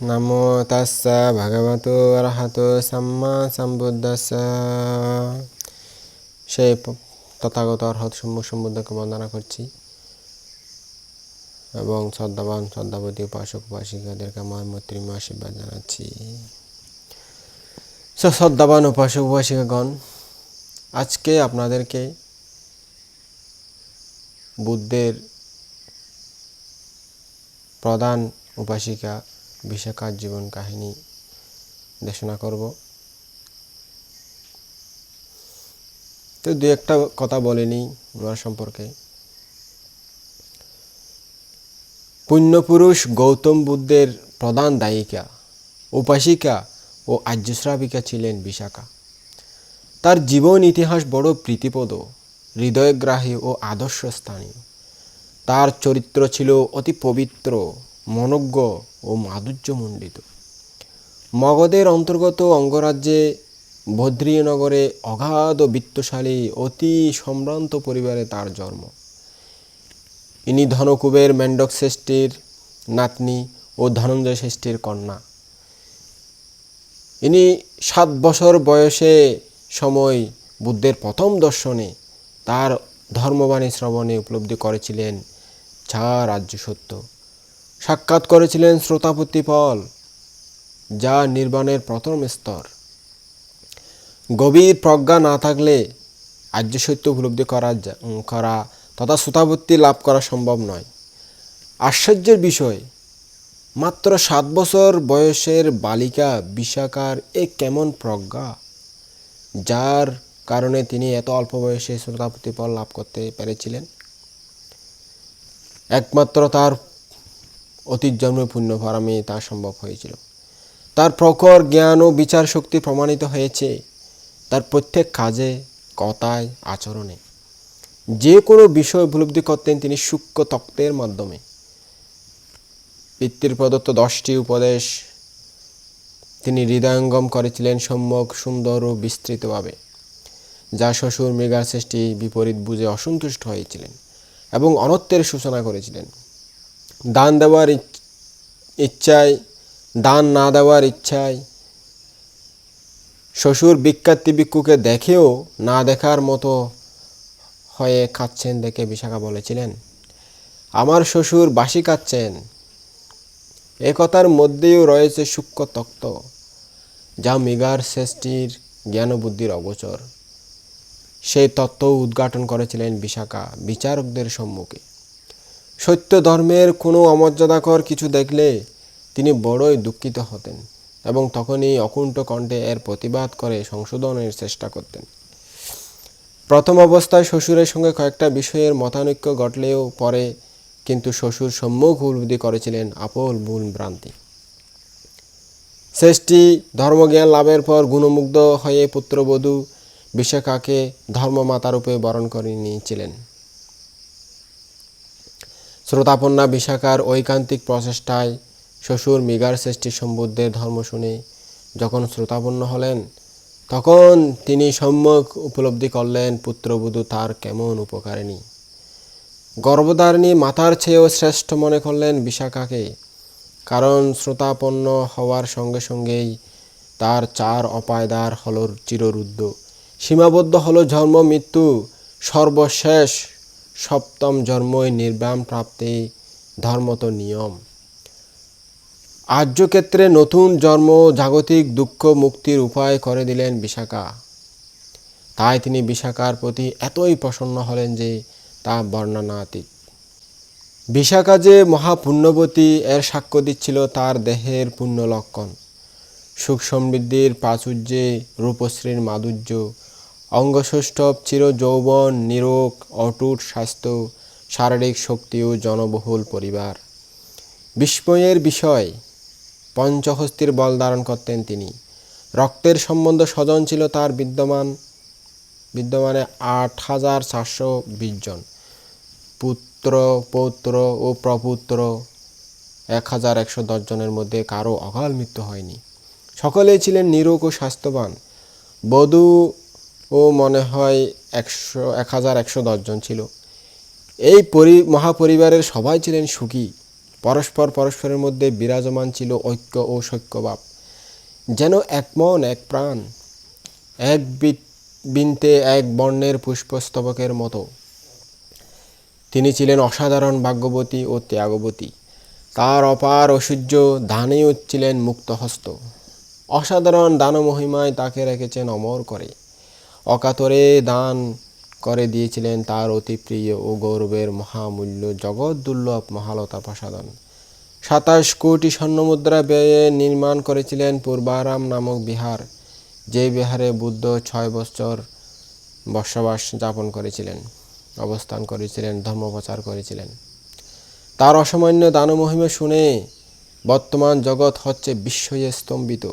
নমো তাস্স ভগবতো অরহতো সাম্মা সম্বুদ্ধস্স সেই তথাগত অরহত সম্মুখ সম্বুদ্ধকে বন্দনা করছি। এবং শ্রদ্ধাবান, শ্রদ্ধাবতী উপাসক, উপাসিকাদেরকে আমার মৈত্রীময় আশীর্বাদ জানাচ্ছি। শ্রদ্ধাবান উপাসক, উপাসিকাগণ, আজকে আপনাদেরকে বুদ্ধের প্রধান উপাসিকা বিশাখার জীবন কাহিনী দেশনা করব। তো দু একটা কথা বলেনি ওনার সম্পর্কে। পুণ্যপুরুষ গৌতম বুদ্ধের প্রধান দায়িকা, উপাসিকা ও আর্যশ্রাবিকা ছিলেন বিশাখা। তার জীবন ইতিহাস বড় প্রীতিপদ, হৃদয়গ্রাহী ও আদর্শ আদর্শস্থানীয় তার চরিত্র ছিল অতি পবিত্র মনজ্ঞ ও মাধুর্যমণ্ডিত। মগধের অন্তর্গত অঙ্গরাজ্যে বদ্রীনগরে অগাধ বিত্তশালী, অতি সম্ভ্রান্ত পরিবারে তার জন্ম। ইনি ধনকুবের মেন্ডক শ্রেষ্ঠীর নাতনি ও ধনঞ্জয় শ্রেষ্ঠীর কন্যা। ইনি সাত বছর বয়সে সময় বুদ্ধের প্রথম দর্শনে তার ধর্মবাণী শ্রবণে উপলব্ধি করেছিলেন যা রাজ্য সত্য সাক্ষাৎ করেছিলেন শ্রোতাপত্তি ফল যা নির্বাণের প্রথম স্তর। গভীর প্রজ্ঞা না থাকলে আর্য সত্য উপলব্ধি করা করা তথা শ্রোতাপত্তি লাভ করা সম্ভব নয়। আশ্চর্যের বিষয়, মাত্র সাত বছর বয়সের বালিকা বিশাকার এ কেমন প্রজ্ঞা, যার কারণে তিনি এত অল্প বয়সে শ্রোতাপত্তি ফল লাভ করতে পেরেছিলেন? একমাত্র তার অতীত জন্মে পুণ্য ফারামে তা সম্ভব হয়েছিল। তার প্রখর জ্ঞান ও বিচার শক্তি প্রমাণিত হয়েছে তার প্রত্যেক কাজে, কথায়, আচরণে। যে কোনো বিষয় উপলব্ধি করতেন তিনি সূক্ষ্ম তত্ত্বের মাধ্যমে। পিতৃ প্রদত্ত দশটি উপদেশ তিনি হৃদয়ঙ্গম করেছিলেন সম্যক, সুন্দর ও বিস্তৃতভাবে, যা শ্বশুর মৃগার সৃষ্টি বিপরীত বুঝে অসন্তুষ্ট হয়েছিলেন এবং অনত্বের সূচনা করেছিলেন। দান দেওয়ার ইচ- ইচ্ছায়, দান না দেওয়ার ইচ্ছায়। শ্বশুর বিখ্যাতি ভিক্ষুকে দেখেও না দেখার মতো হয়ে খাচ্ছেন দেখে বিশাখা বলেছিলেন, আমার শ্বশুর বাসি খাচ্ছেন। এ কথার মধ্যেও রয়েছে সূক্ষ্ম তত্ত্ব, যা মিগার শ্রেষ্ঠীর জ্ঞান বুদ্ধির অগোচর। সেই তত্ত্ব উদ্ঘাটন করেছিলেন বিশাখা, বিচারকদের সম্মুখে। সত্য ধর্মের কোনো অমর্যাদাকর কিছু দেখলে তিনি বড়ই দুঃখিত হতেন এবং তখনই অকুণ্ঠ কণ্ঠে এর প্রতিবাদ করে সংশোধনের চেষ্টা করতেন। প্রথম অবস্থায় শ্বশুরের সঙ্গে কয়েকটা বিষয়ের মতানৈক্য ঘটলেও পরে কিন্তু শ্বশুর সম্মুখ উপলব্ধি করেছিলেন আপল ভুল ভ্রান্তি। শ্রেষ্ঠী ধর্মজ্ঞান লাভের পর গুণমুগ্ধ হয়ে পুত্রবধূ বিশাখাকে ধর্মমাতারূপে বরণ করে নিয়েছিলেন। শ্রোতাপন্না বিশাখার ঐকান্তিক প্রচেষ্টায় শ্বশুর মৃগার শ্রেষ্ঠী সম্বুদ্ধের ধর্ম শুনে যখন শ্রোতাপন্ন হলেন, তখন তিনি সম্যক উপলব্ধি করলেন পুত্রবধূ তার কেমন উপকারিণী। গর্ভধারিণী মাতার চেয়েও শ্রেষ্ঠ মনে করলেন বিশাখাকে, কারণ শ্রোতাপন্ন হওয়ার সঙ্গে সঙ্গেই তার চার অপায়দার হল চিররুদ্ধ। সীমাবদ্ধ হলো জন্ম, মৃত্যু, সর্বশেষ সপ্তম জন্মই নির্বাণ প্রাপ্তি ধর্মত নিয়ম। আর্যক্ষেত্রে নতুন জন্ম জাগতিক দুঃখ মুক্তির উপায় করে দিলেন বিশাখা। তাই তিনি বিশাখার প্রতি এতই প্রসন্ন হলেন যে তা বর্ণনাতীত। বিশাখা যে মহাপুণ্যবতী, এর সাক্ষ্য দিচ্ছিল তার দেহের পুণ্য লক্ষণ সুখ সমৃদ্ধির প্রাচুর্যে রূপশ্রীর মাধুর্য অঙ্গসৌষ্ঠব চির যৌবন নিরোগ, অটুট স্বাস্থ্য, শারীরিক শক্তি ও জনবহুল পরিবার। বিস্ময়ের বিষয়, পঞ্চহস্তির বল ধারণ করতেন তিনি। রক্তের সম্বন্ধ স্বজন ছিল তার বিদ্যমান, বিদ্যমানে আট হাজার চারশো বিশ জন। পুত্র, পৌত্র ও প্রপুত্র, এক হাজার একশো দশ জনের মধ্যে কারও অকাল মৃত্যু হয়নি। সকলেই ছিলেন নিরোগ ও স্বাস্থ্যবান। বধূ ও মনে হয় একশো, এক হাজার একশো দশজন ছিল। এই পরি, মহাপরিবারের সবাই ছিলেন সুখী। পরস্পর পরস্পরের মধ্যে বিরাজমান ছিল ঐক্য ও সৈক্যভাব। যেন এক মন, এক প্রাণ, এক বিনতে এক বর্ণের পুষ্পস্তবকের মতো। তিনি ছিলেন অসাধারণ ভাগ্যবতী ও ত্যাগবতী। তার অপার ঐশ্বর্য দানেও ছিলেন মুক্তহস্ত। অসাধারণ দানমহিমায় তাকে রেখেছেন অমর করে। অকাতরে দান করে দিয়েছিলেন তার অতি প্রিয় ও গৌরবের মহামূল্য জগৎ দুর্লভ মহালতা প্রসাদন সাতাশ কোটি স্বর্ণমুদ্রা ব্যয়ে নির্মাণ করেছিলেন পূর্বারাম নামক বিহার, যে বিহারে বুদ্ধ ছয় বছর বসবাস যাপন করেছিলেন, অবস্থান করেছিলেন, ধর্মপ্রচার করেছিলেন। তার অসামান্য দানমহিমা শুনে বর্তমান জগৎ হচ্ছে বিস্ময়ে স্তম্ভিত।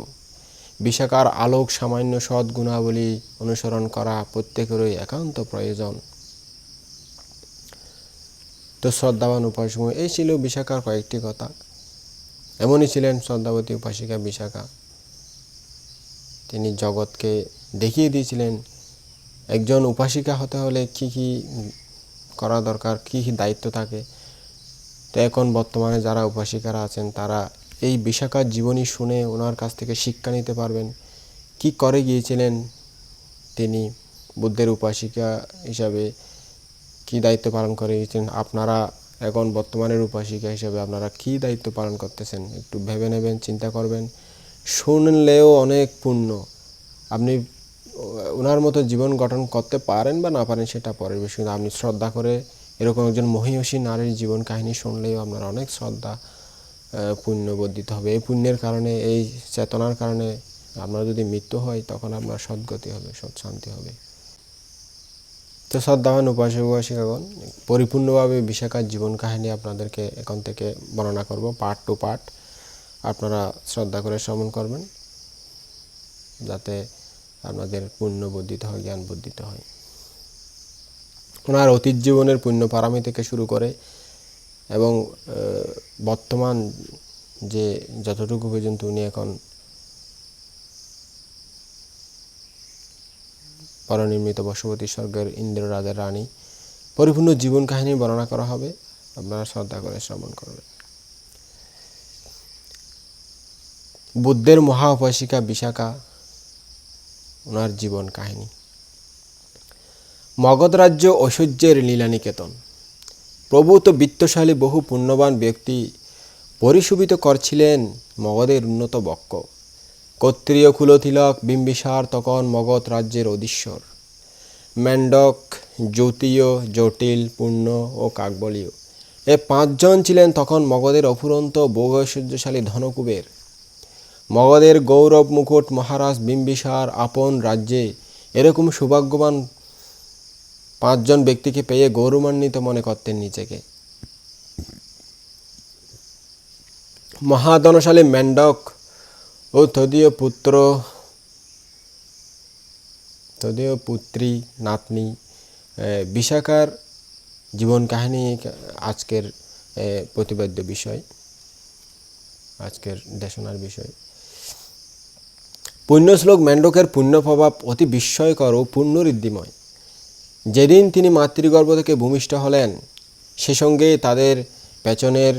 বিশাখার আলোক সামান্য সৎ গুণাবলী অনুসরণ করা প্রত্যেকেরই একান্ত প্রয়োজন। তো শ্রদ্ধাবান উপাসক, এই ছিল বিশাখার কয়েকটি কথা। এমনই ছিলেন শ্রদ্ধাবতী উপাসিকা বিশাখা। তিনি জগৎকে দেখিয়ে দিয়েছিলেন, একজন উপাসিকা হতে হলে কি কি করা দরকার, কি কি দায়িত্ব থাকে। তো এখন বর্তমানে যারা উপাসিকারা আছেন, তারা এই বিশাখার জীবনী শুনে ওনার কাছ থেকে শিক্ষা নিতে পারবেন। কি করে গিয়েছিলেন তিনি বুদ্ধের উপাসিকা হিসাবে? কি দায়িত্ব পালন করে গিয়েছেন আপনারা এখন বর্তমানের উপাসিকা হিসাবে আপনারা কি দায়িত্ব পালন করতেছেন? একটু ভেবে নেবেন, চিন্তা করবেন। শুনলেও অনেক পুণ্য আপনি ওনার মতো জীবন গঠন করতে পারেন বা না পারেন সেটা পরের বিষয়। আপনি শ্রদ্ধা করে এরকম একজন মহিষী নারীর জীবন কাহিনী শুনলেও আপনার অনেক শ্রদ্ধা পুণ্য বর্ধিত হবে। এই পুণ্যের কারণে, এই চেতনার কারণে আপনার যদি মৃত্যু হয়, তখন আপনার সদ্গতি হবে সৎশান্তি হবে। তো শ্রদ্ধাবান উপাসক উপাসিকাগণ, পরিপূর্ণভাবে বিশাখার জীবন কাহিনী আপনাদেরকে এখন থেকে বর্ণনা করব পার্ট টু পার্ট আপনারা শ্রদ্ধা করে শ্রবণ করবেন, যাতে আপনাদের পুণ্য বর্ধিত হয় জ্ঞান বর্ধিত হয়। ওনার অতীত জীবনের পুণ্য পারামি থেকে শুরু করে এবং বর্তমান যে যতটুকু পর্যন্ত উনি এখন পরনির্মিত বসবতী স্বর্গের ইন্দ্র রাজার রানী, পরিপূর্ণ জীবন কাহিনী বর্ণনা করা হবে। আপনারা শ্রদ্ধা করে শ্রবণ করবেন। বুদ্ধের মহা উপাসিকা বিশাখা ওনার জীবন কাহিনী। মগধ রাজ্য ঐশ্বর্যের লীলানিকেতন। প্রভূত বিত্তশালী বহু পুণ্যবান ব্যক্তি পরিশোভিত করছিলেন মগধের উন্নত বক্ষ। ক্ষত্রিয় কুলতিলক বিম্বিসার তখন মগধ রাজ্যের অধীশ্বর। ম্যান্ডক জ্যোতীয়, জটিল পূর্ণ ও কাকবলীয়। এ পাঁচজন ছিলেন তখন মগধের অফুরন্ত ভোগৈশ্বর্যশালী ধনকুবের। মগধের গৌরব মুকুট মহারাজ বিম্বিসার আপন রাজ্যে এরকম সৌভাগ্যবান পাঁচজন ব্যক্তিকে পেয়ে গৌরবান্বিত মনে করতেন নিজেকে। মহাধনশালী মেন্ডক ও তদীয় পুত্র তদীয় পুত্রী নাতনি এ, বিশাখার জীবন কাহিনী আজকের প্রতিবাদ্য বিষয় আজকের দেশনার বিষয়। পুণ্যশ্লোক মেন্ডকের পুণ্য প্রভাব অতি বিস্ময়কর ও পুণ্যঋদ্ধিময়। যেদিন তিনি মাতৃগর্ভ থেকে ভূমিষ্ঠ হলেন, সে সঙ্গে তাদের পেছনের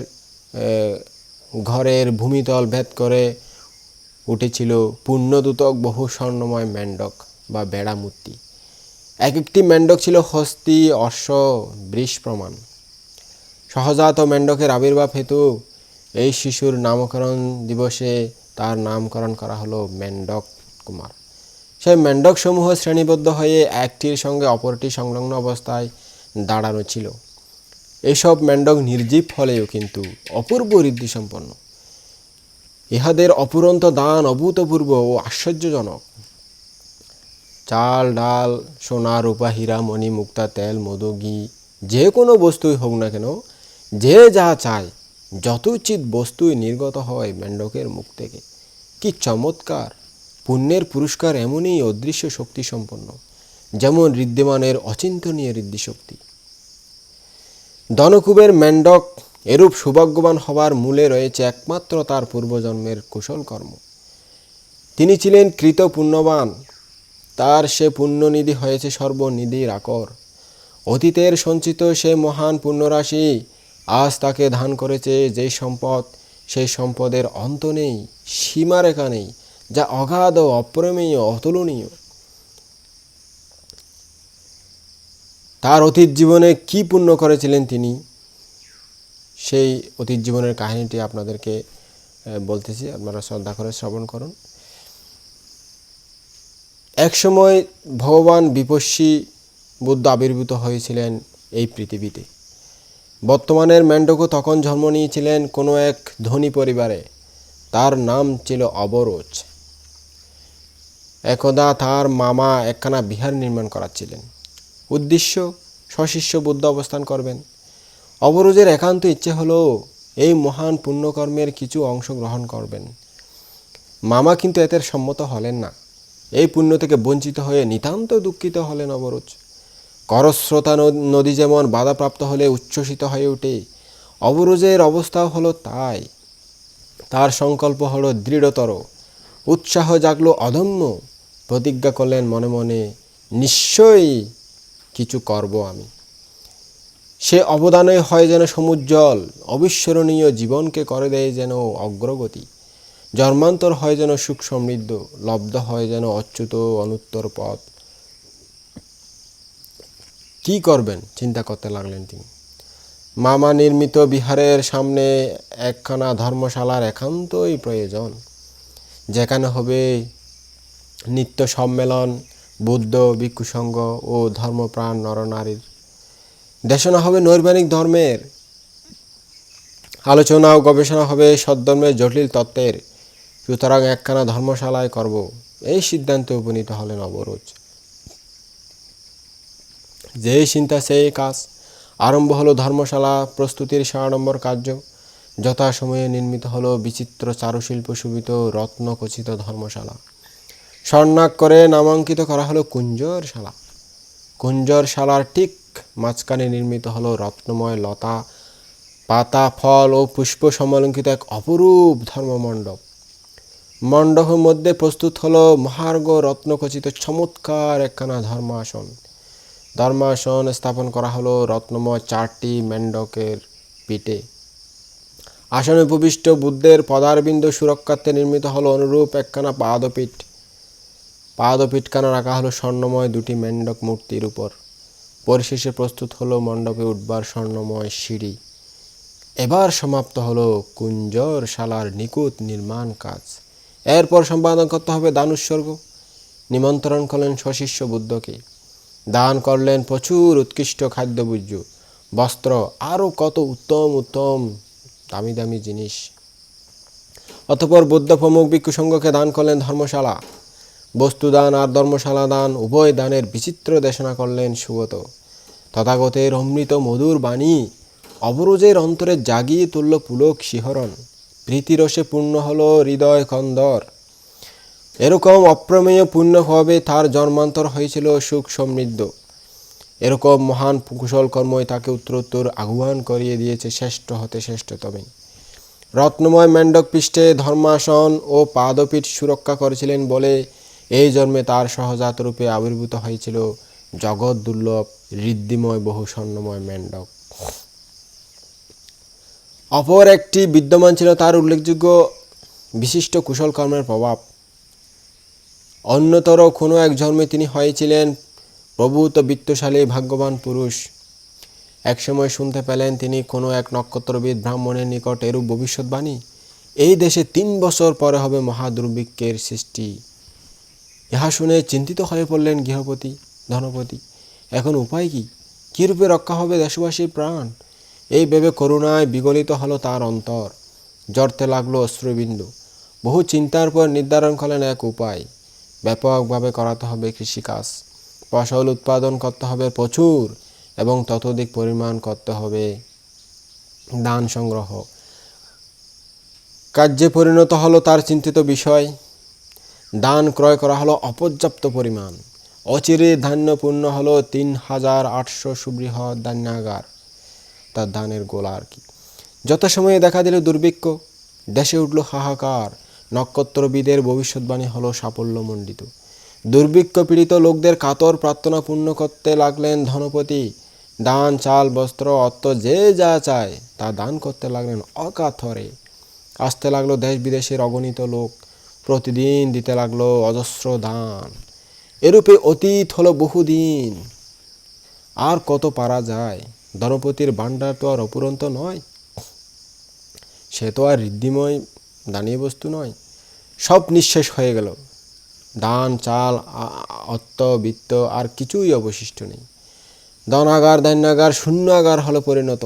ঘরের ভূমিতল ভেদ করে উঠেছিল পুণ্যদূতক বহু স্বর্ণময় মেন্ডক বা বেড়া মূর্তি। এক একটি মেন্ডক ছিল হস্তি, অশ্ব, বৃষ প্রমাণ। সহজাত মেন্ডকের আবির্ভাব হেতু এই শিশুর নামকরণ দিবসে তার নামকরণ করা হলো মেন্ডক কুমার। সেই মেন্ডক সমূহ শ্রেণীবদ্ধ হয়ে একটির সঙ্গে অপরটি সংলগ্ন অবস্থায় দাঁড়ানো ছিল। এসব মেন্ডক নির্জীব হলেও কিন্তু অপূর্ব ঋদ্ধি সম্পন্ন ইহাদের অপুরন্ত দান অভূতপূর্ব ও আশ্চর্যজনক। চাল, ডাল, সোনা, রূপা, হীরা, মণি, মুক্তা, তেল, মধু, ঘি, যে কোনো বস্তুই হোক না কেন, যে যা চায় যথোচিত বস্তুই নির্গত হয় মেন্ডকের মুখ থেকে। কি চমৎকার! পুণ্যের পুরস্কার এমনই অদৃশ্য শক্তি সম্পন্ন, যেমন ঋদ্ধিমানের অচিন্তনীয় ঋদ্ধি শক্তি। ধনকুবের মেন্ডক এরূপ সৌভাগ্যবান হবার মূলে রয়েছে একমাত্র তার পূর্বজন্মের কুশল কর্ম। তিনি ছিলেন কৃত পুণ্যবান, তার সে পুণ্যনিধি হয়েছে সর্বনিধির আকর। অতীতের সঞ্চিত সে মহান পুণ্যরাশি আজ তাকে ধান করেছে যে সম্পদ সেই সম্পদের অন্ত নেই, সীমারেখা নেই যা অগাধ, অপ্রমেয়, অতুলনীয়। তার অতীত জীবনে কি পূর্ণ করেছিলেন তিনি? সেই অতীত জীবনের কাহিনীটি আপনাদেরকে বলতেছি। আপনারা শ্রদ্ধা করে শ্রবণ করুন। একসময় ভগবান বিপস্যী বুদ্ধ আবির্ভূত হয়েছিলেন এই পৃথিবীতে। বর্তমানের মেন্ডকো তখন জন্ম নিয়েছিলেন কোনো এক ধনী পরিবারে। তার নাম ছিল অবরোজ একদা তার মামা একখানা বিহার নির্মাণ করাচ্ছিলেন। উদ্দেশ্য, সশিষ্য বুদ্ধ অবস্থান করবেন। অবরোজের একান্ত ইচ্ছে হলো এই মহান পুণ্যকর্মের কিছু অংশ গ্রহণ করবেন। মামা কিন্তু এতে সম্মত হলেন না। এই পুণ্য থেকে বঞ্চিত হয়ে নিতান্ত দুঃখিত হলেন অবরোজ করস্রোতা নদী যেমন বাধাপ্রাপ্ত হলে উচ্ছ্বসিত হয়ে ওঠে অবরোজের অবস্থাও হলো তাই। তার সংকল্প হলো দৃঢ়তর। উৎসাহ জাগলো অদম্য। প্রতিজ্ঞা করলেন মনে মনে, নিশ্চয়ই কিছু করব আমি। সে অবদানে হয় যেন সমুজ্জ্বল, অবিস্মরণীয় জীবনকে করে দেয় যেন অগ্রগতি। জন্মান্তর হয় যেন সুখ সমৃদ্ধ, লব্ধ হয় যেন অচ্যুত অনুত্তর পথ। কি করবেন? চিন্তা করতে লাগলেন তিনি। মামা নির্মিত বিহারের সামনে একখানা ধর্মশালার একান্তই প্রয়োজন। যেখানে হবে নিত্য সম্মেলন, বুদ্ধ ভিক্ষুসংঘ ও ধর্মপ্রাণ নরনারীর। দেশনা হবে নৈর্বাণিক ধর্মের। আলোচনা ও গবেষণা হবে সদ্ধর্মের জটিল তত্ত্বের। সুতরাং একখানা ধর্মশালায় করব। এই সিদ্ধান্তে উপনীত হলেন অবরোজ যেই চিন্তা, সেই কাজ। আরম্ভ হলো ধর্মশালা, প্রস্তুতির সাড়ম্বর কার্য। যথাসময়ে নির্মিত হলো বিচিত্র চারুশিল্প শোভিত রত্নখচিত ধর্মশালা। স্বর্ণাক করে নামাঙ্কিত করা হলো কুঞ্জরশালা কুঞ্জরশালার ঠিক মাঝখানে নির্মিত হলো রত্নময় লতা, পাতা, ফল ও পুষ্প সমলঙ্কিত এক অপরূপ ধর্মমণ্ডপ। মণ্ডপের মধ্যে প্রস্তুত হলো মহার্ঘ রত্নখচিত চমৎকার একখানা ধর্মাসন। ধর্মাসন স্থাপন করা হলো রত্নময় চারটি মেন্ডকের পিঠে। আসনে উপবিষ্ট বুদ্ধের পদারবিন্দ সুরক্ষার্থে নির্মিত হলো অনুরূপ একখানা পাদপীঠ। পাদপীঠখানা রাখা হলো স্বর্ণময় দুটি মেন্ডক মূর্তির উপর। পরিশেষে প্রস্তুত হলো মণ্ডপে উঠবার স্বর্ণময় সিঁড়ি। এবার সমাপ্ত হলো কুঞ্জর শালার নিকুত নির্মাণ কাজ। এরপর সম্পাদন করতে হবে দান উৎসর্গ নিমন্ত্রণ করলেন সশিষ্য বুদ্ধকে। দান করলেন প্রচুর উৎকৃষ্ট খাদ্যবুজ্য বস্ত্র আরও কত উত্তম উত্তম দামি দামি জিনিস। অতপর বুদ্ধ প্রমুখ ভিক্ষুসংঘকে দান করলেন ধর্মশালা। বস্তুদান আর ধর্মশালা দান উভয় দানের বিচিত্র দেশনা করলেন সুগত তথাগতের অমৃত মধুর বাণী অবরোজের অন্তরে জাগিয়ে তুলল পুলক শিহরণ। প্রীতিরসে পূর্ণ হল হৃদয় কন্দর। এরকম অপ্রমেয় পূর্ণ হবে তার জন্মান্তর হয়েছিল সুখ সমৃদ্ধ। এরকম মহান কুশল কর্মই তাকে উত্তরোত্তর আহ্বান করিয়ে দিয়েছে শ্রেষ্ঠ হতে শ্রেষ্ঠতমে রত্নময় মেন্ডক পৃষ্ঠে ধর্মাসন ও পাদপীঠ সুরক্ষা করেছিলেন বলে এই জন্মে তার সহজাত রূপে আবির্ভূত হয়েছিল জগৎ দুর্লভ, ঋদ্ধিময়, বহু স্বর্ণময় মেন্ডক। অপর একটি বিদ্যমান ছিল তার উল্লেখযোগ্য বিশিষ্ট কুশল কর্মের প্রভাব। অন্যতর কোনো এক জন্মে তিনি হয়েছিলেন প্রভূত বিত্তশালী ভাগ্যবান পুরুষ। একসময় শুনতে পেলেন তিনি কোনো এক নক্ষত্রবিদ ব্রাহ্মণের নিকট এরূপ ভবিষ্যৎবাণী, এই দেশে তিন বছর পরে হবে মহাদুর্ভিক্ষের সৃষ্টি। ইহা শুনে চিন্তিত হয়ে পড়লেন গৃহপতি, ধনপতি, এখন উপায় কি? কীরূপে রক্ষা হবে দেশবাসীর প্রাণ? এই ভেবে করুণায় বিগলিত হলো তার অন্তর। জড়তে লাগল অশ্রুবিন্দু। বহু চিন্তার পর নির্ধারণ করলেন এক উপায়, ব্যাপকভাবে করাতে হবে কৃষিকাজ। ফসল উৎপাদন করতে হবে প্রচুর এবং ততোধিক পরিমাণ করতে হবে দান সংগ্রহ। কার্যে পরিণত হলো তার চিন্তিত বিষয়। দান ক্রয় করা হলো অপর্যাপ্ত পরিমাণ। অচিরে ধান্য পূর্ণ হলো তিন হাজার আটশো সুবৃহৎ ধান্যাগার তার ধানের গোলা আর কি। যথাসময়ে দেখা দিল দুর্ভিক্ষ। দেশে উঠল হাহাকার। নক্ষত্রবিদের ভবিষ্যৎবাণী হলো সাফল্যমণ্ডিত। দুর্ভিক্ষ পীড়িত লোকদের কাতর প্রার্থনা পূর্ণ করতে লাগলেন ধনপতি। দান, চাল, বস্ত্র, অর্থ যে যা চায় তা দান করতে লাগলেন অকাথরে আসতে লাগল দেশ বিদেশের অগণিত লোক। প্রতিদিন দিতে লাগল অজস্র দান। এরূপে অতীত হলো বহুদিন। আর কত পারা যায়? ধনপতির ভাণ্ডার তো আর অপুরন্ত নয়। সে তো আর ঋদ্ধিময় দানীয় বস্তু নয়। সব নিঃশেষ হয়ে গেল। দান চাল অর্থ, বিত্ত আর কিছুই অবশিষ্ট নেই। ধনাগার ধান্যাগার শূন্যাগার হলো পরিণত।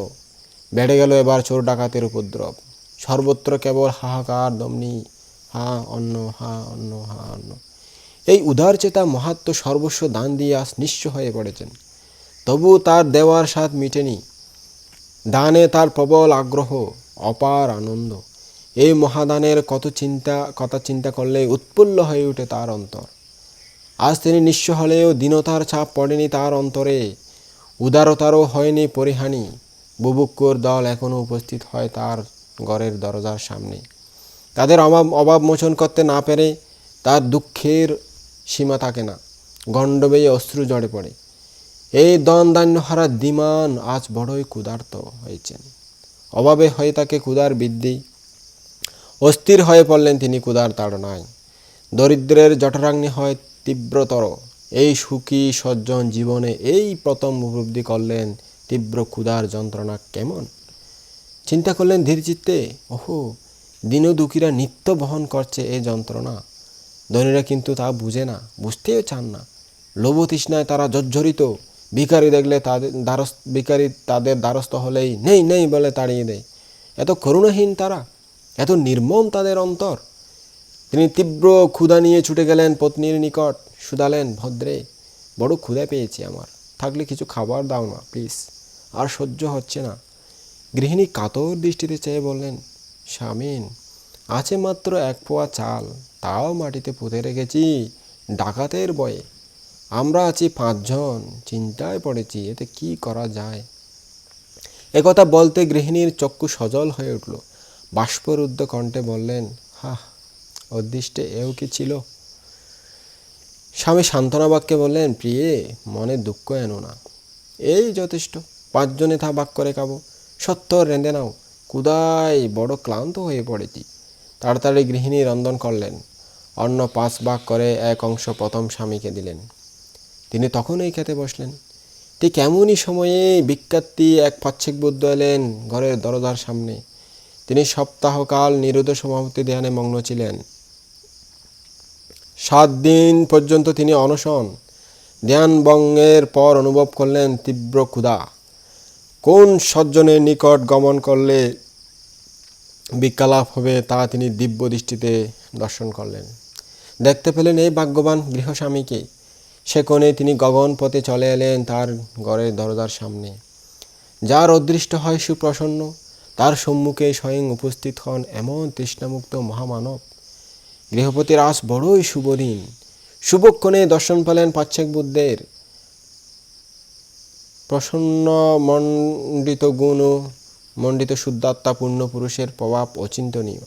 বেড়ে গেল এবার চোর ডাকাতের উপদ্রব। সর্বত্র কেবল হাহাকার, দমনি, হা, অন্ন হা অন্ন হা, অন্ন। এই উদার চেতা মহাত্ম সর্বস্ব দান দিয়ে আজ নিঃস্ব হয়ে পড়েছেন। তবু তার দেওয়ার স্বাদ মিটেনি। দানে তার প্রবল আগ্রহ, অপার আনন্দ। এই মহাদানের কত চিন্তা, কথা চিন্তা করলে উৎফুল্ল হয়ে ওঠে তার অন্তর। আজ তিনি নিঃস্ব হলেও দীনতার ছাপ পড়েনি তার অন্তরে। উদারতারও হয়নি পরিহানি। বুবুক্কুর দল এখনও উপস্থিত হয় তার ঘরের দরজার সামনে। তাদের অভাব অভাব মোচন করতে না পেরে তার দুঃখের সীমা থাকে না। গণ্ড বেয়ে অশ্রু জড়ে পড়ে। এই দন দান্য হারা দিমান আজ বড়ই ক্ষুধার্ত হয়েছেন। অভাবে হয়ে তাকে ক্ষুধার বৃদ্ধি। অস্থির হয়ে পড়লেন তিনি কুদার তাড়নায়। দরিদ্রের জঠরাগ্নি হয় তীব্রতর। এই সুখী সজ্জন জীবনে এই প্রথম উপলব্ধি করলেন তীব্র ক্ষুধার যন্ত্রণা কেমন? চিন্তা করলেন ধীরচিত্তে, ওহো দিন দুঃখীরা নিত্য বহন করছে এই যন্ত্রণা। ধনীরা কিন্তু তা বুঝে না, বুঝতেও চান না। লোভ তৃষ্ণায় তারা জর্জরিত। ভিখারি দেখলে তাদের দ্বারস্থ, ভিখারি তাদের দ্বারস্থ হলেই, নেই নেই বলে তাড়িয়ে দেয়। এত করুণাহীন তারা। এত নির্মম তাদের অন্তর। তিনি তীব্র ক্ষুধা নিয়ে ছুটে গেলেন পত্নীর নিকট। শুধালেন, ভদ্রে, বড় ক্ষুধা পেয়েছি আমার। থাকলে কিছু খাবার দাও না, প্লিজ। আর সহ্য হচ্ছে না। গৃহিণী কাতর দৃষ্টিতে চেয়ে বললেন স্বামীন আছে মাত্র এক পোয়া চাল। তাও মাটিতে পুঁতে রেখেছি ডাকাতের বয়ে। আমরা আছি পাঁচজন, চিন্তায় পড়েছি, এতে কি করা যায়? একথা বলতে গৃহিণীর চক্ষু সজল হয়ে উঠল। বাষ্পরুদ্ধ কণ্ঠে বললেন হা অদৃষ্টে এও কি ছিল? স্বামী সান্ত্বনা বাক্যে বললেন, প্রিয়ে, মনে দুঃখ এনো না। এই যথেষ্ট, পাঁচজনে থা বাক করে খাব। সত্য, রেঁধে নাও। কুদায় বড় ক্লান্ত হয়ে পড়েছি তাড়াতাড়ি গৃহিণী রন্ধন করলেন। অন্য পাঁচ ভাগ করে এক অংশ প্রথম স্বামীকে দিলেন। তিনি তখনই খেতে বসলেন। ঠিক এমনই সময়ে বিখ্যাতি এক পাচ্ছিক বুদ্ধ এলেন ঘরের দরজার সামনে। তিনি সপ্তাহকাল নিরুদ সমাপতি ধ্যানে মগ্ন ছিলেন। সাত দিন পর্যন্ত তিনি অনশন ধ্যান বঙ্গের পর অনুভব করলেন তীব্র ক্ষুধা। কোন সজ্জনের নিকট গমন করলে ভিক্ষালাভ হবে তা তিনি দিব্য দৃষ্টিতে দর্শন করলেন। দেখতে পেলেন এই ভাগ্যবান গৃহস্বামীকে। সে কোণে তিনি গগন পথে চলে এলেন তার ঘরের দরজার সামনে। যার অদৃষ্ট হয় সুপ্রসন্ন তার সম্মুখে স্বয়ং উপস্থিত হন এমন তৃষ্ণামুক্ত মহামানব। গৃহপতির আজ বড়ই শুভদিন শুভক্ষণে দর্শন পেলেন পাচ্ছেক বুদ্ধের। প্রসন্ন মণ্ডিত গুণ ও মণ্ডিত শুদ্ধাত্মা পূর্ণ পুরুষের প্রভাব অচিন্তনীয়।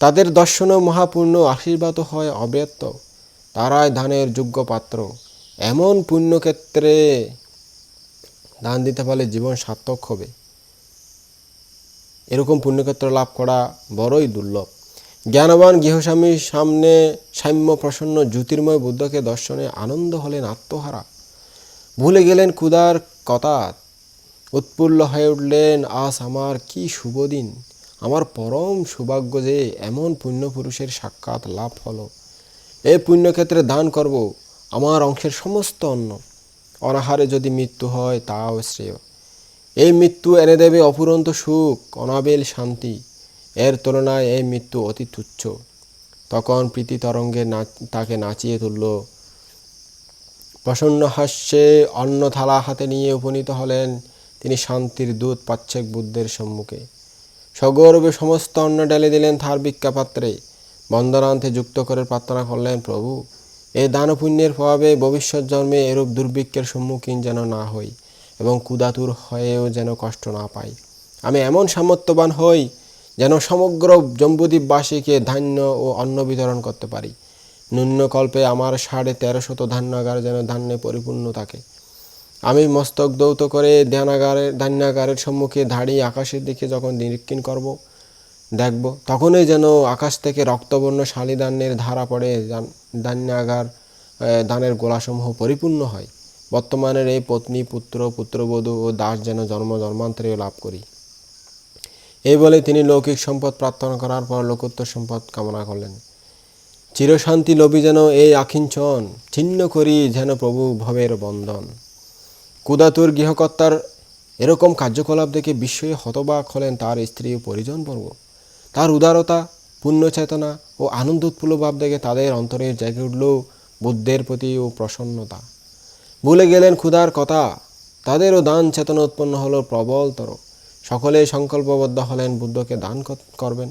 তাদের দর্শন মহাপূর্ণ, আশীর্বাদ হয় অব্যত্ত তারাই ধানের যোগ্য পাত্র। এমন পুণ্যক্ষেত্রে দান দিতে পারলে জীবন সার্থক হবে। এরকম পুণ্যক্ষেত্র লাভ করা বড়ই দুর্লভ। জ্ঞানবান গৃহস্বামীর সামনে সাম্য প্রসন্ন জ্যোতির্ময় বুদ্ধকে দর্শনে আনন্দ হলেন আত্মহারা। ভুলে গেলেন ক্ষুদার কথা। উৎফুল্ল হয়ে উঠলেন আজ আমার কি শুভ দিন। আমার পরম সৌভাগ্য যে এমন পুণ্যপুরুষের সাক্ষাৎ লাভ হলো। এই পুণ্যক্ষেত্রে দান করব আমার অংশের সমস্ত অন্ন। অনাহারে যদি মৃত্যু হয়, তাও শ্রেয়। এই মৃত্যু এনে দেবে অপুরন্ত সুখ, অনাবেল শান্তি। এর তুলনায় এই মৃত্যু অতি তুচ্ছ। তখন প্রীতি তরঙ্গে তাকে নাচিয়ে তুলল। প্রসন্ন হাস্যে অন্ন থালা হাতে নিয়ে উপনীত হলেন তিনি শান্তির দূত পাচ্ছেক বুদ্ধের সম্মুখে। সগৌরবে সমস্ত অন্ন ঢেলে দিলেন তার ভিক্ষা পাত্রে বন্দনান্তে যুক্ত করে প্রার্থনা করলেন, প্রভু, এই দানপুণ্যের প্রভাবে ভবিষ্যৎ জন্মে এরূপ দুর্ভিক্ষের সম্মুখীন যেন না হই। এবং কুদাতুর হয়েও যেন কষ্ট না পাই আমি এমন সামর্থ্যবান হই যেন সমগ্র জম্বুদ্বীপবাসীকে ধান্য ও অন্ন বিতরণ করতে পারি। ন্যূনকল্পে আমার সাড়ে তেরো শত ধান্যাগার যেন ধান্যে পরিপূর্ণ থাকে। আমি মস্তক দৌত করে ধ্যানাগারের ধান্যাগারের সম্মুখে দাঁড়িয়ে আকাশের দিকে যখন নিরীক্ষণ করব, দেখব, তখনই যেন আকাশ থেকে রক্তবর্ণ শালিদানের ধারা পড়ে ধান্যাগার দানের গোলাসমূহ পরিপূর্ণ হয়। বর্তমানের এই পত্নী, পুত্র, পুত্রবধূ ও দাস যেন জন্ম, জন্মান্তরেও লাভ করি। এই বলে তিনি লৌকিক সম্পদ প্রার্থনা করার পর লোকোত্তর সম্পদ কামনা করলেন। চিরশান্তি লোভী যেন এই আখিঞ্চন ছিন্ন করি যেন প্রভু ভবের বন্ধন। কুদাতুর গৃহকর্তার এরকম কার্যকলাপ দেখে বিস্ময়ে হতবাক হলেন তার স্ত্রী ও পরিজনবর্গ তার উদারতা পুণ্য চেতনা ও আনন্দোৎফুল্ল ভাব দেখে তাদের অন্তরে জেগে উঠল বুদ্ধের প্রতি ও প্রসন্নতা। ভুলে গেলেন ক্ষুধার কথা। তাদেরও দান চেতনা উৎপন্ন হলো প্রবলতর। সকলেই সংকল্পবদ্ধ হলেন বুদ্ধকে দান করবেন।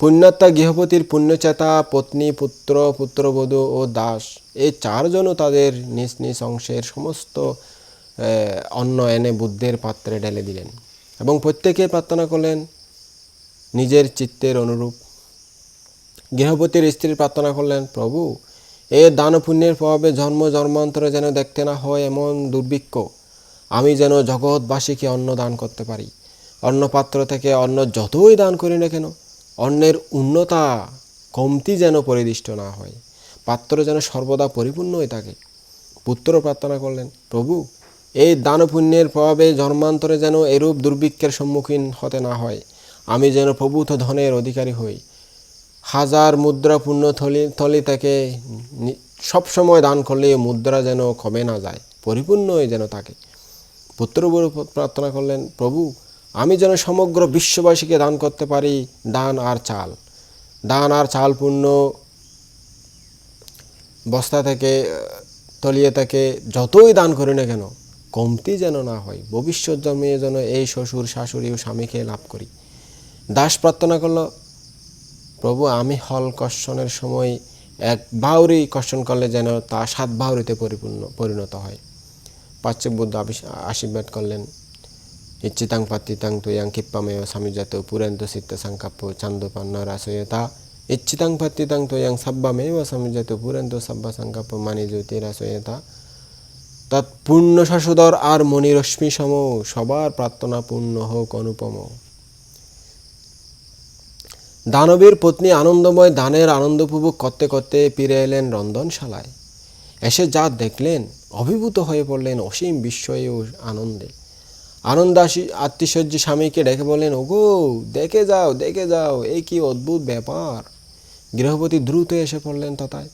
পুণ্যাত্মা গৃহপতির পুণ্যচেতা, পত্নী, পুত্র, পুত্রবধূ ও দাস এই চারজনও তাদের নিজ নিজ অংশের সমস্ত অন্ন এনে বুদ্ধের পাত্রে ঢেলে দিলেন এবং প্রত্যেকে প্রার্থনা করলেন, নিজের চিত্তের অনুরূপ। গৃহপতির স্ত্রী প্রার্থনা করলেন, প্রভু এ দান পুণ্যের প্রভাবে জন্ম জন্মান্তরে যেন দেখতে না হয় এমন দুর্ভিক্ষ, আমি যেন জগৎবাসীকে অন্ন দান করতে পারি। অন্ন পাত্র থেকে অন্ন যতই দান করি না কেন, অন্নের উন্নতা কমতি যেন পরিদিষ্ট না হয়। পাত্র যেন সর্বদা পরিপূর্ণ হয়ে থাকে। পুত্র প্রার্থনা করলেন, প্রভু এই দান পুণ্যের প্রভাবে জন্মান্তরে যেন এরূপ দুর্ভিক্ষের সম্মুখীন হতে না হয়। আমি যেন প্রভূত ধনের অধিকারী হই। হাজার মুদ্রা পূর্ণ থলি থলি থেকে সবসময় দান করলে মুদ্রা যেন কমে না যায়, পরিপূর্ণ হয়ে যেন থাকে। পুত্র প্রার্থনা করলেন, প্রভু, আমি যেন সমগ্র বিশ্ববাসীকে দান করতে পারি, দান আর চাল। দান আর চাল পূর্ণ বস্তা থেকে তলিয়ে থেকে যতই দান করি না কেন, কমতি যেন না হয়। ভবিষ্যৎ জন্মে যেন এই শ্বশুর, শাশুড়ি ও স্বামীকে লাভ করি। দাস প্রার্থনা করল প্রভু, আমি হল কর্ষণের সময় এক বাউরি কর্ষণ করলে যেন তা সাত বাউরিতে পরিপূর্ণ, পরিণত হয়। পাশ্চাত্য বুদ্ধ আবিষ- আশীর্বাদ করলেন, ইচ্ছিতাং পাত্তিতাং তুয়াং কিপ্পামেয় স্বামীজাত পুরেন্ত চিত্ত সংকাপ্য চান্দোপান্ন রাসয়তা। ইচ্ছিতাং পাত্তিতাং তুয়াং সাব্বামেয় স্বামীজাত পুরেন্ত সাব্বা সংকাপ্য মানি জ্যোতি রাসয়তা। তৎ পূর্ণ শাশুদর আর মণিরশ্মি সম, সবার প্রার্থনা পূর্ণ হোক অনুপম। দানবীর পত্নী আনন্দময় দানের আনন্দ উপভোগ করতে করতে ফিরে এলেন রন্ধনশালায়। এসে যা দেখলেন, অভিভূত হয়ে পড়লেন অসীম বিস্ময়ে ও আনন্দে। আনন্দাসী আত্মীয়স্য স্বামীকে ডেকে বললেন, ওগো, দেখে যাও দেখে যাও এই কি অদ্ভুত ব্যাপার। গৃহপতি দ্রুত এসে পড়লেন তথায়।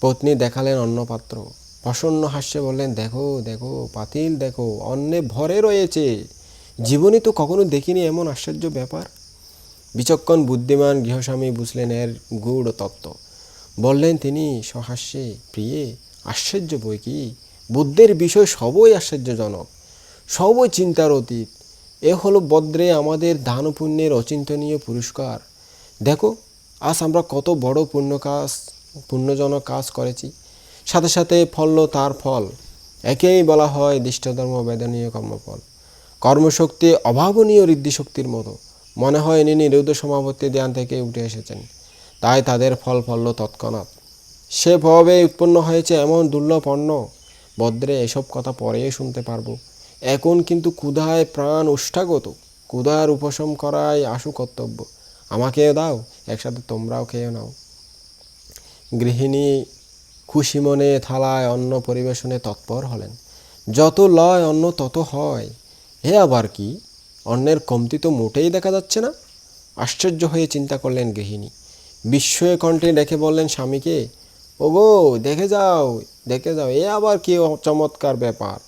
পত্নী দেখালেন অন্নপাত্র। প্রসন্ন হাস্যে বললেন, দেখো দেখো, পাতিল, দেখো, অন্নে ভরে রয়েছে। জীবনে তো কখনো দেখিনি, এমন আশ্চর্য ব্যাপার। বিচক্ষণ বুদ্ধিমান গৃহস্বামী বুঝলেন এর গূঢ় তত্ত্ব। বললেন, তিনি সহাস্যে প্রিয়ে, আশ্চর্য বই কি? বুদ্ধের বিষয় সবই আশ্চর্যজনক, সবই চিন্তার অতীত। এ হলো বদ্রে আমাদের দান পুণ্যের অচিন্তনীয় পুরস্কার। দেখো, আজ আমরা কত বড় পুণ্য কাজ, পুণ্যজনক কাজ করেছি। সাথে সাথে ফলল তার ফল, একেই বলা হয় দৃষ্টধর্ম বেদনীয় কর্মফল। কর্মশক্তি অভাবনীয় ঋদ্ধিশক্তির মতো। মনে হয় ইনি নিরুদ্ধ সমাপত্তি ধ্যান থেকে উঠে এসেছেন। তাই তাদের ফল ফলল তৎক্ষণাৎ। সে ভাবে উৎপন্ন হয়েছে এমন দুর্লভ অন্ন। বদ্রে এসব কথা পরেই শুনতে পারব। এখন কিন্তু ক্ষুধায় প্রাণ উষ্ঠাগত। ক্ষুধার উপশম করাই আশু কর্তব্য। আমাকেও দাও, একসাথে তোমরাও খেয়ে নাও। গৃহিণী খুশি মনে থালায় অন্ন পরিবেশনে তৎপর হলেন। যত লয় অন্ন তত হয়। হে আবার কি? অন্নের কমতি তো মোটেই দেখা যাচ্ছে না। আশ্চর্য হয়ে চিন্তা করলেন গৃহিণী। বিস্ময়ে কণ্ঠে ডেকে বললেন, স্বামীকে, ওগো, দেখে যাও দেখে যাও, এ আবার কি চমৎকার ব্যাপার।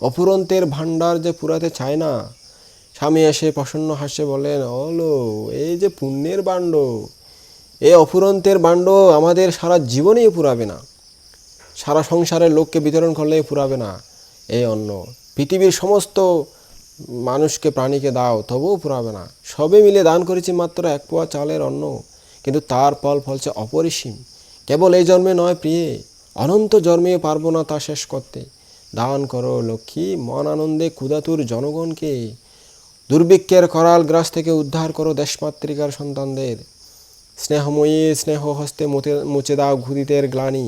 অপুরন্তের ভাণ্ডার যে পুরাতে চায় না। স্বামী এসে প্রসন্ন হাসে বলেন অলো এই যে পুণ্যের বাণ্ড, এ অফুরন্তের বাণ্ড আমাদের সারা জীবনেই পুরাবে না। সারা সংসারের লোককে বিতরণ করলেই পুরাবে না এই অন্ন। পৃথিবীর সমস্ত মানুষকে প্রাণীকে দাও, তবুও পুরাবে না। সবে মিলে দান করেছি মাত্র এক পোয়া চালের অন্ন, কিন্তু তার ফল ফলছে অপরিসীম। কেবল এই জন্মে নয় প্রিয়ে, অনন্ত জন্মে পারব না তা শেষ করতে। দান করো লক্ষ্মী, মন আনন্দে ক্ষুধাতুর জনগণকে। দুর্ভিক্ষের করাল গ্রাস থেকে উদ্ধার করো দেশমাতৃকার সন্তানদের। স্নেহময়ী স্নেহ হস্তে মুছে দাও ঘুরিতের গ্লানি।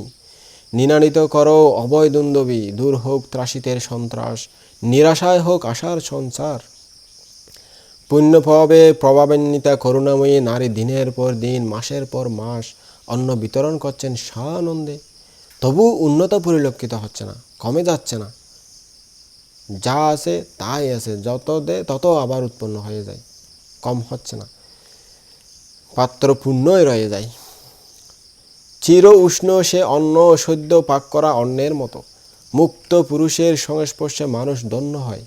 নিনানিত করো অভয় দুন্দবী দূর হোক ত্রাসিতের সন্ত্রাস। নিরাশায় হোক আশার সঞ্চার পুণ্যভাবে প্রভাবান্বিতা করুণাময়ী নারী দিনের পর দিন, মাসের পর মাস অন্ন বিতরণ করছেন সানন্দে। তবু উন্নত পরিলক্ষিত হচ্ছে না, কমে যাচ্ছে না। যা আছে তাই আছে যত দে, তত আবার উৎপন্ন হয়ে যায়, কম হচ্ছে না। পাত্র পূর্ণই রয়ে যায়। চির উষ্ণ সে অন্ন সদ্য পাক করা অন্নের মতো। মুক্ত পুরুষের সংস্পর্শে মানুষ ধন্য হয়।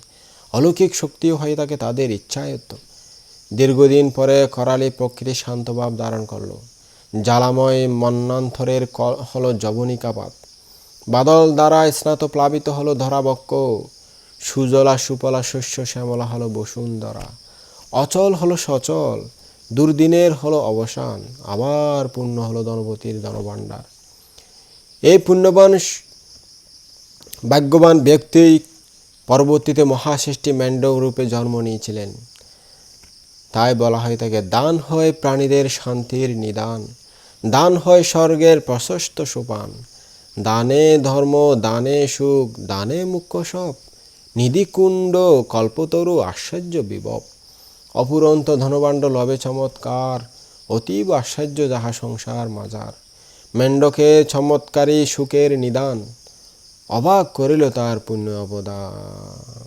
অলৌকিক শক্তিও হয় তাকে তাদের ইচ্ছায়ত্ত। দীর্ঘদিন পরে করালি প্রকৃতি শান্তভাব ধারণ করল। জ্বালাময় মন্নান্তরের ক- হলো যবনিকাপাত বাদল দ্বারা স্নাত প্লাবিত হলো ধরাবক্ষ। সুজলা সুপলা শস্য শ্যামলা হলো বসুন্ধরা। অচল হলো সচল। দুর্দিনের হলো অবসান। আবার পূর্ণ হলো ধনপতির ধনভাণ্ডার এই পুণ্যবান ভাগ্যবান ব্যক্তি পরবর্তীতে মহাসৃষ্টি ম্যান্ডব রূপে জন্ম নিয়েছিলেন। তাই বলা হয় তাকে দান হয় প্রাণীদের শান্তির নিদান, দান হয় স্বর্গের প্রশস্ত সোপান। দানে ধর্ম, দানে সুখ, দানে মুখ্য সব। নিধিকুণ্ড কল্পতরু আশ্চর্য বিভব। অপুরন্ত ধনভাণ্ড লবে চমৎকার, অতীব আশ্চর্য যাহা সংসার মাজার। মেন্ডকে চমৎকারী সুখের নিদান অবাক করিল তার পুণ্য অবদান